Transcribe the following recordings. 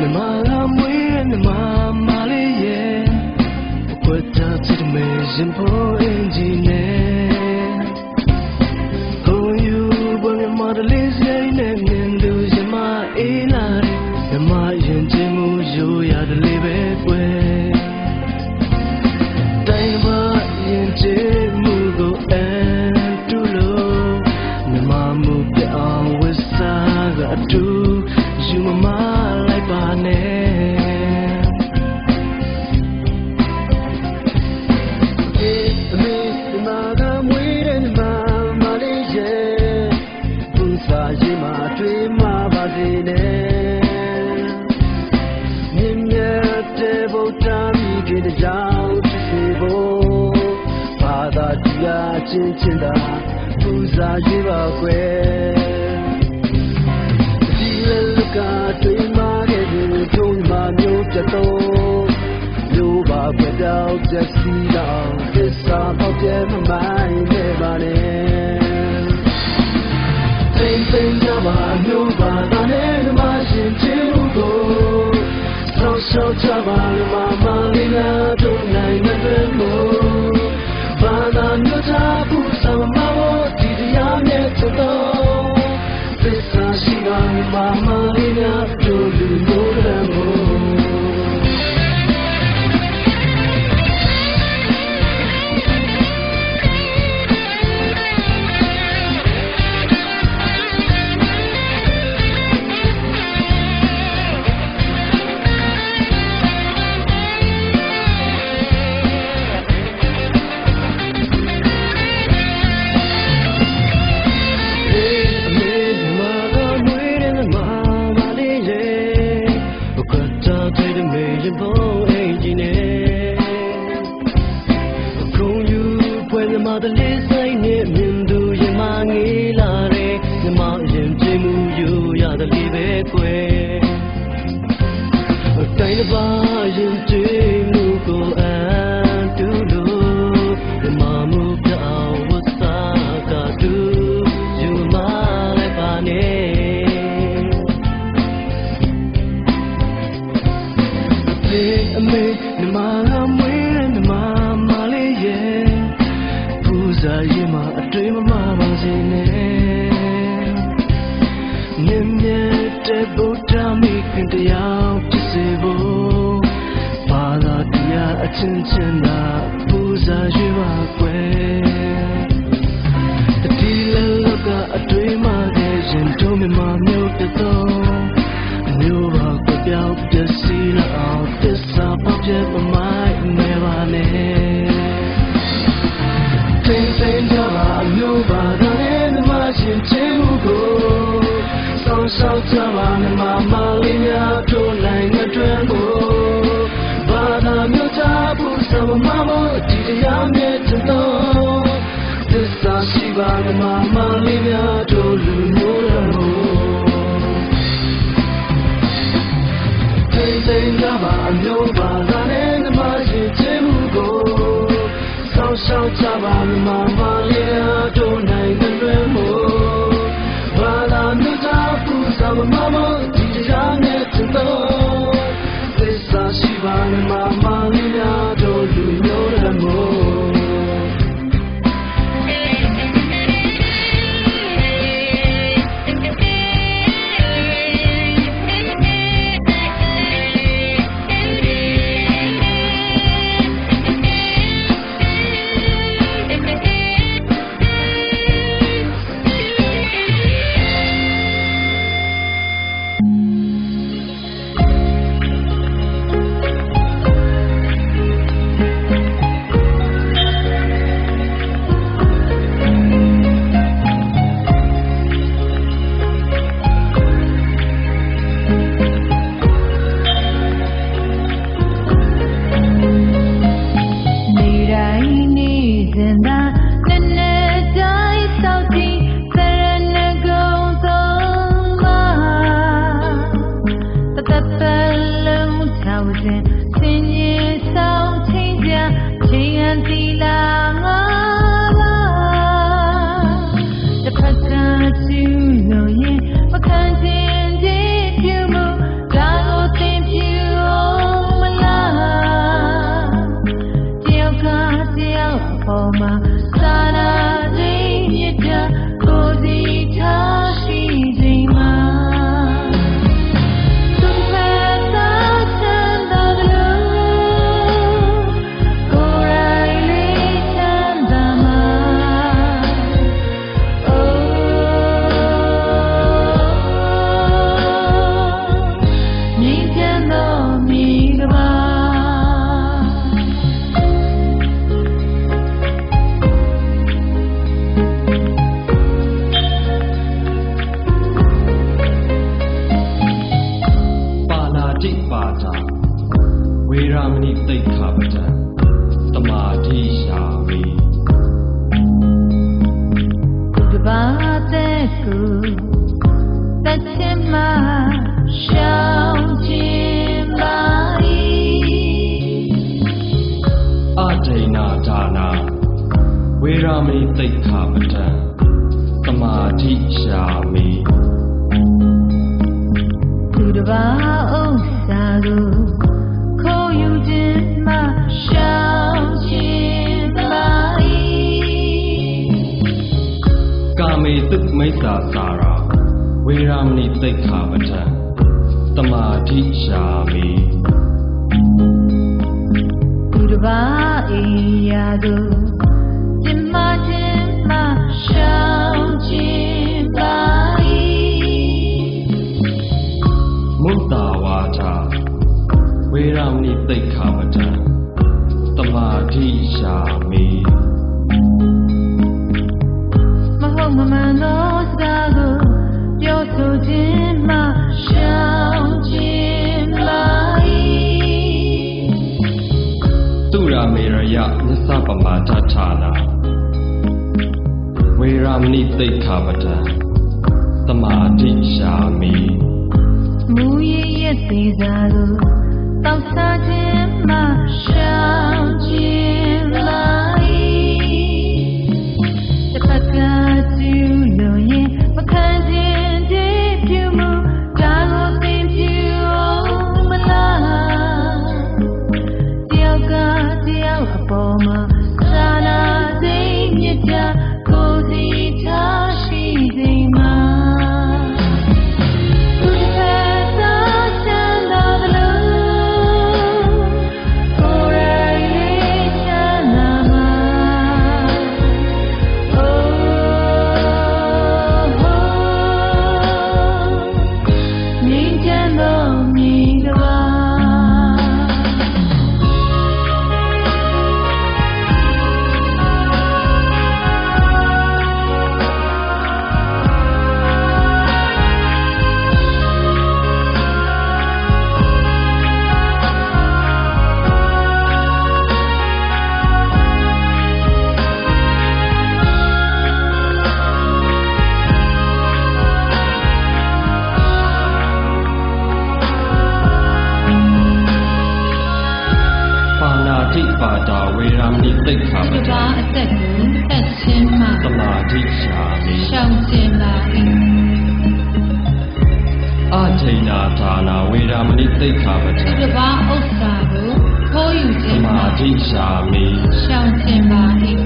မြမကမွေးမြမမလေးရဲ့အပွက်တာချစ်မယ်ရှင်ဖို့ ကျင်ကျင်တာပူဇာရေးပါကွယ်ဒီလေလူကတွေ့မှာခဲ့ရင်ကြုံမှာမျိုးပြတော့မျိုးပါပြတော့ပြစီတော့သစ္စာပေါက်ပြမမိုင်းနဲ့ပါနဲ့သိသိရပါမျိုးပါတာနဲ့ဓမ္မရှင်ချင်းတို့ကိုဆောက်ရှောက်ကြပါလို့မ just နာဒါနာဝေရာမဏိသိက္ခာပဒံသမာဓိရှာမိသူတစ်ပါးဥစ္စာကိုခိုးယူခြင်းမှရှောင်းခြင်းပါကာမေတုမိစ္ဆာစာရာဝေရာမဏိသိက္ခာပဒံသမာဓိရှာမိ၏သူတစ် ပါးအိယာကိုပြမခြင်းမှရှော ပါဒာဝေရာမဏိသိက္ခာပဒီဒံပါအသက်ကိုတတ်ခြင်းမှသမာဓိရှာမိရှောင်ခြင်းပါ၏အဒိနာဒါနာဝေရာမဏိသိက္ခာပဒံဒီပါဥစ္စာကိုခိုးယူသခြင်းမှမာဓိရှာမိရှောင်ခြင်းပါ၏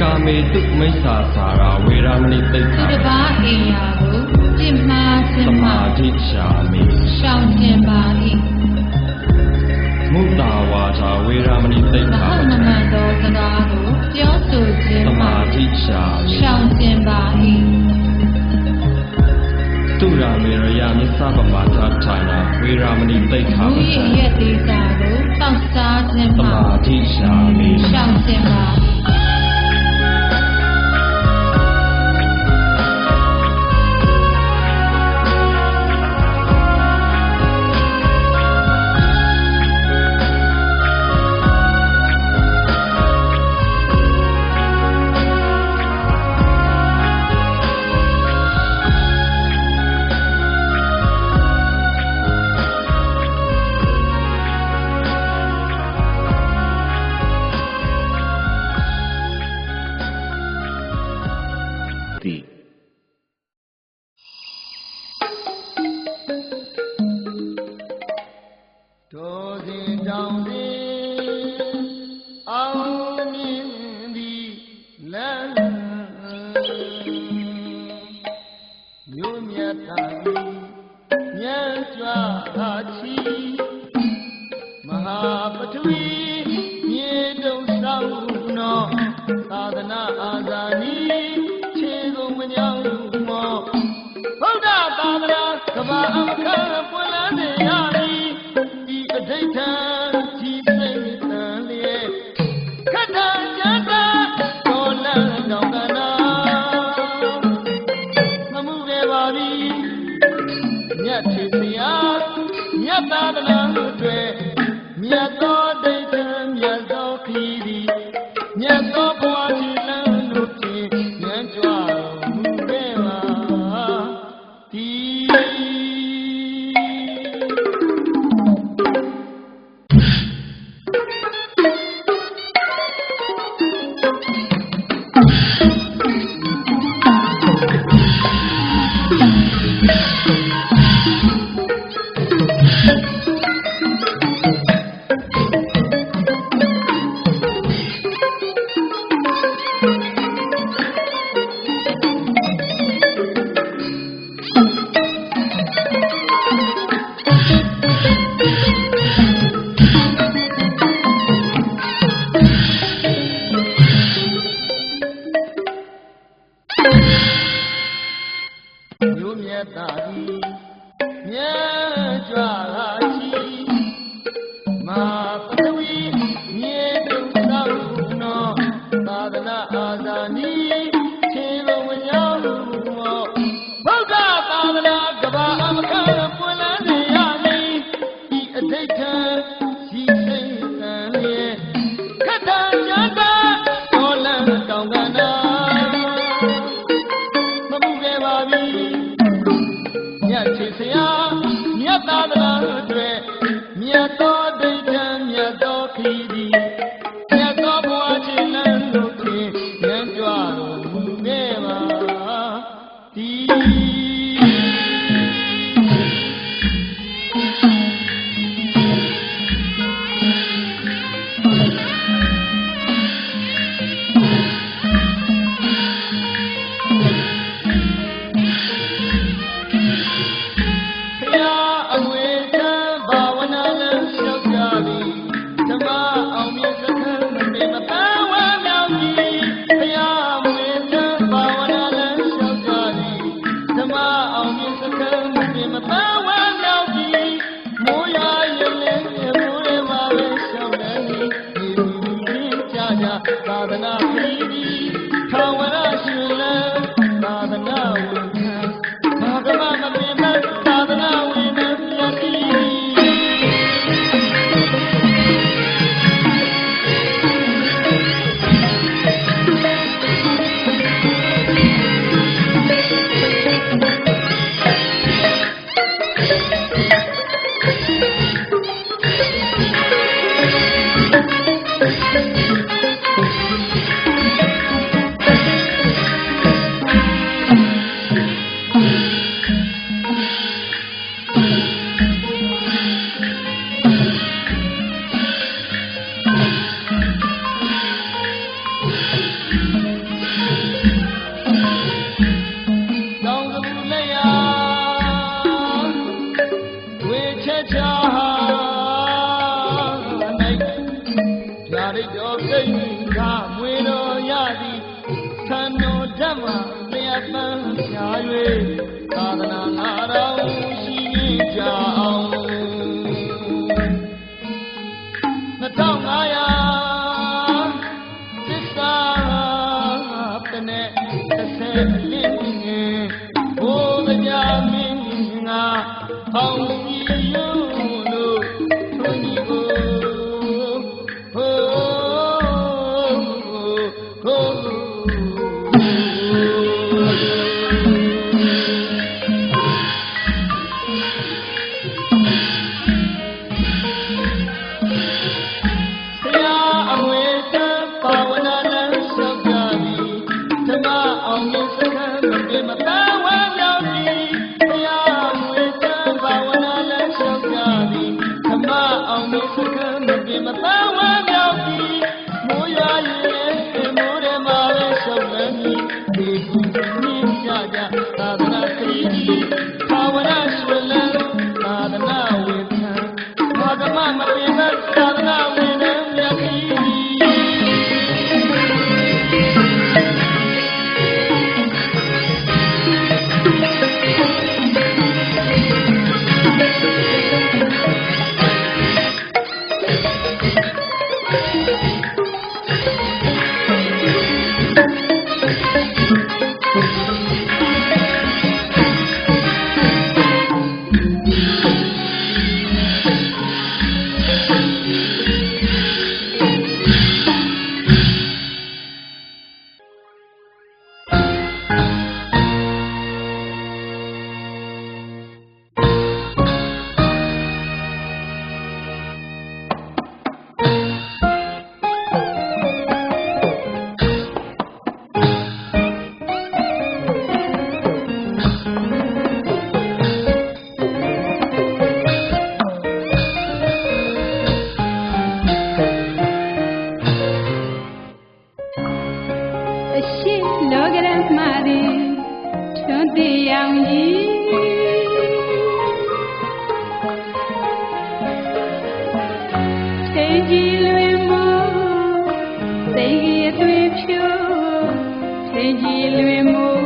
ကာမေတုမိစ္ဆာစာရာဝေရာမဏိသိက္ခာဒီပဒံပါအိယာကိုပြစ်မှားခြသင်းမှမာဓိရှာမိရှောင်ခြင်းပါ၏ မုတ္တာဝါဒာဝေရာမဏိသိက္မခာဟုပတ်မဒံမှန်သောစကားကိုပြောဆိုခြင်းသမှမာဓိရှာမိရှောင်ခြင်းပါ၏သူရာမေရယမစ္စပမာဒဌာနာဝေရာမဏိသိက္ခာမူပရဒံည်ရဲ့ဒေတာကိုတောက်စားခြင်းသမှမာဓိရှာမိရှောင်ခြင်းပါ၏ သာသနာအာဇာနီခြေကုန်မညောင်းမောဗုဒ္ဓသာသနာကဘာအမခံပွင့်လန်းစေရ၏ မြ သည်သံတော်ဓမ္မလျက်ပန်းဖြာ၍သာသနာငါတော်ရှိကြ တရားကြီးစိတ်ကြီးလွင်မှုစိတ်ကြီးအသွေးဖြူစိတ်ကြီးလွင်မှု